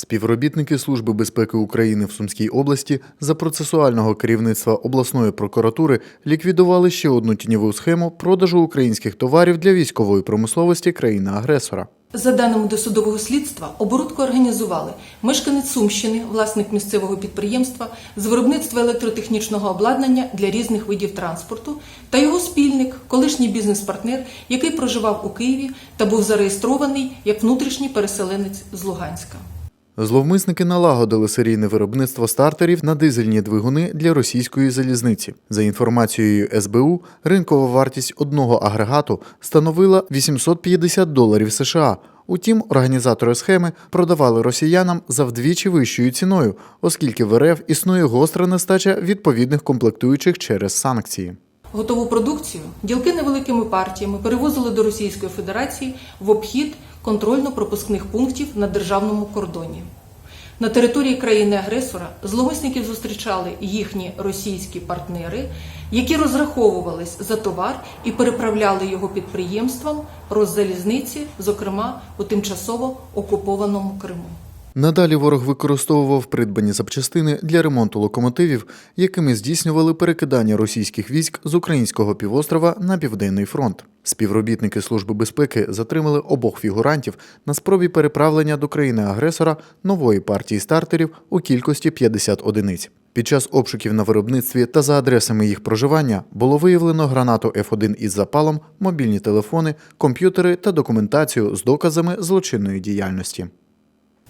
Співробітники Служби безпеки України в Сумській області за процесуального керівництва обласної прокуратури ліквідували ще одну тіньову схему продажу українських товарів для військової промисловості країни-агресора. За даними досудового слідства, оборудку організували мешканець Сумщини, власник місцевого підприємства з виробництва електротехнічного обладнання для різних видів транспорту та його спільник, колишній бізнес-партнер, який проживав у Києві та був зареєстрований як внутрішній переселенець з Луганська. Зловмисники налагодили серійне виробництво стартерів на дизельні двигуни для російської залізниці. За інформацією СБУ, ринкова вартість одного агрегату становила 850 доларів США. Утім, організатори схеми продавали росіянам за вдвічі вищою ціною, оскільки в РФ існує гостра нестача відповідних комплектуючих через санкції. Готову продукцію ділки невеликими партіями перевозили до Російської Федерації в обхід контрольно-пропускних пунктів на державному кордоні. На території країни-агресора зловмисників зустрічали їхні російські партнери, які розраховувались за товар і переправляли його підприємствам Роззалізниці, зокрема у тимчасово окупованому Криму. Надалі ворог використовував придбані запчастини для ремонту локомотивів, якими здійснювали перекидання російських військ з українського півострова на південний фронт. Співробітники Служби безпеки затримали обох фігурантів на спробі переправлення до країни-агресора нової партії стартерів у кількості 50 одиниць. Під час обшуків на виробництві та за адресами їх проживання було виявлено гранату F1 із запалом, мобільні телефони, комп'ютери та документацію з доказами злочинної діяльності.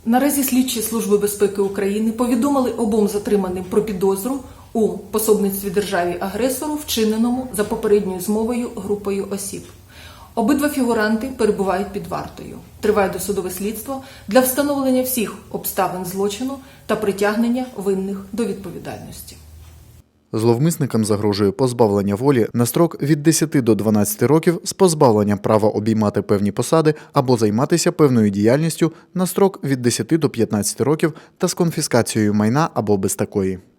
Наразі слідчі Служби безпеки України повідомили обом затриманим про підозру у пособництві державі агресору, вчиненому за попередньою змовою групою осіб. Обидва фігуранти перебувають під вартою. Триває досудове слідство для встановлення всіх обставин злочину та притягнення винних до відповідальності. Зловмисникам загрожує позбавлення волі на строк від 10 до 12 років з позбавленням права обіймати певні посади або займатися певною діяльністю на строк від 10 до 15 років та з конфіскацією майна або без такої.